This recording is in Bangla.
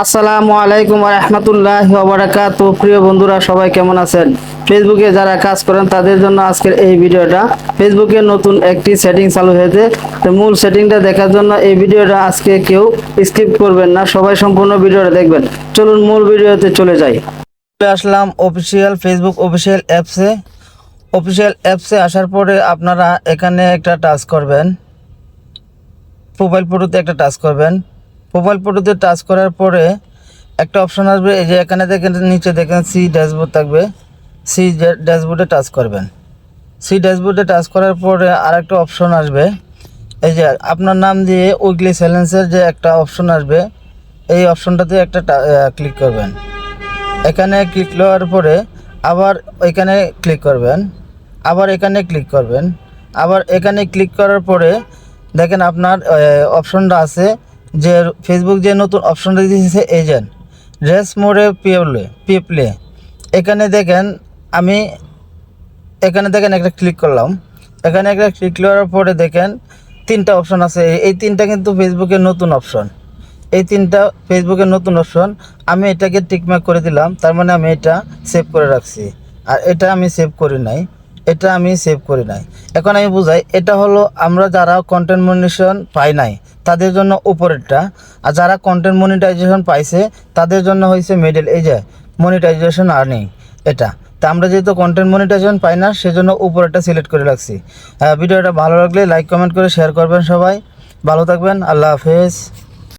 আসসালামু আলাইকুম রহমতুল্লাহ বারাকাত প্রিয় বন্ধুরা, সবাই কেমন আছেন? ফেসবুকে যারা কাজ করেন, তাদের জন্য আজকের এই ভিডিওটা। ফেসবুকে নতুন একটি সেটিং চালু হয়েছে। মূল সেটিংটা দেখার জন্য এই ভিডিওটা আজকে কেউ স্কিপ করবেন না। সবাই সম্পূর্ণ ভিডিওটা দেখবেন। চলুন মূল ভিডিওতে চলে যাই। চলে আসলাম অফিসিয়াল ফেসবুক অফিসিয়াল অ্যাপসে অফিসিয়াল অ্যাপসে আসার পরে আপনারা এখানে একটা টাচ করবেন। প্রোফাইল ফটোতে একটা টাচ করবেন। প্রোফাইল ফটোতে টাচ করার পরে একটা অপশন আসবে, এই যে এখানে দেখেন, নিচে দেখেন সি ড্যাশবোর্ড থাকবে। সি ড্যাশবোর্ডে টাচ করবেন। সি ড্যাশবোর্ডে টাচ করার পরে আর একটা অপশন আসবে। এই যে আপনার নাম দিয়ে উইকলি স্যালেন্সের যে একটা অপশন আসবে, এই অপশনটাতে একটা ক্লিক করবেন। এখানে ক্লিক করার পরে আবার এখানে ক্লিক করবেন। আবার এখানে ক্লিক করবেন। আবার এখানে ক্লিক করার পরে দেখেন আপনার অপশনটা আছে যে ফেসবুক যে নতুন অপশনটা দিয়েছে এজেন্ট রেস মোড়ে পিপলে পিপলে এখানে দেখেন আমি, এখানে দেখেন একটা ক্লিক করলাম। এখানে একটা ক্লিক করার পরে দেখেন তিনটা অপশন আছে। এই- তিনটা কিন্তু ফেসবুকের নতুন অপশন এই তিনটা ফেসবুকের নতুন অপশন আমি এটাকে টিকমার্ক করে দিলাম, তার মানে আমি এটা সেভ করে রাখছি। আর এটা আমি সেভ করি নাই। এটা আমি সেভ করি নাই। এখন আমি বুঝাই, এটা হলো আমরা যারা কন্টেন্ট মনিটেশন পাই নাই তাদের জন্য উপরেরটা। আর যারা কন্টেন্ট মনিটাইজেশন পাইছে, তাদের জন্য হয়েছে মিডল এই যে মনিটাইজেশন আর্নিং এটা। তা আমরা যেহেতু কন্টেন্ট মনিটাইজেশন পাই না, সেজন্য উপরেরটা সিলেক্ট করে রাখছি। ভিডিওটা ভালো লাগলে লাইক কমেন্ট করে শেয়ার করবেন সবাই। ভালো থাকবেন, আল্লাহ হাফেজ।